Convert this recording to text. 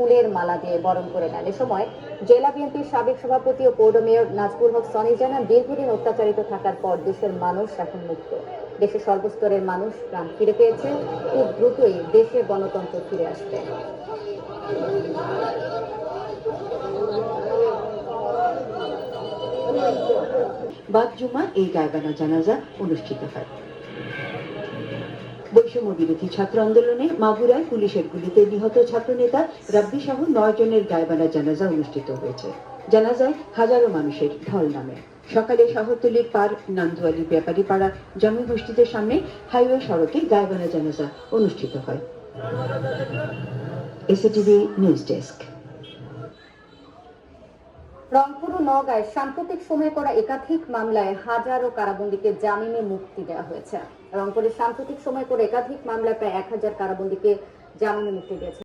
ফুলের মালা দিয়ে বরণ করে নেন। এ সময় জেলা বিএনপির সাবেক সভাপতি ও পৌর মেয়র নাজবুল হক সনি জানান, দীর্ঘদিন অত্যাচারিত থাকার পর দেশের মানুষ এখন মুক্ত। দেশের সর্বস্তরের মানুষ প্রাণ ফিরে পেয়েছে। খুব দ্রুতই দেশে গণতন্ত্র ফিরে আসবে। বাদ জুমা, এই গায়বানা জানাজা অনুষ্ঠিত হয়। বৈষম্য বিরোধী ছাত্র আন্দোলনে মাগুরায় পুলিশের গুলিতে নিহত ছাত্রনেতা রাব্বি সহ নয় জনের গায়বানা জানাজা অনুষ্ঠিত হয়েছে। জানাজায় হাজারো মানুষের ঢল নামে। সকালে শহরতলির পার নান্দুয়ালি ব্যাপারী পাড়া জমি মসজিদের সামনে হাইওয়ে সড়কে গায়েবানা জানাজা অনুষ্ঠিত হয়। এসএটিভি নিউজ ডেস্ক রংপুর ও নওগাঁয় সাম্প্রতিক সময়ে করা একাধিক মামলায় হাজারো কারাবন্দীকে জামিনে মুক্তি দেওয়া হয়েছে। রংপুরে সাম্প্রতিক সময়ে করে একাধিক মামলায় প্রায় এক হাজার কারাবন্দীকে জামিনে মুক্তি দিয়েছে।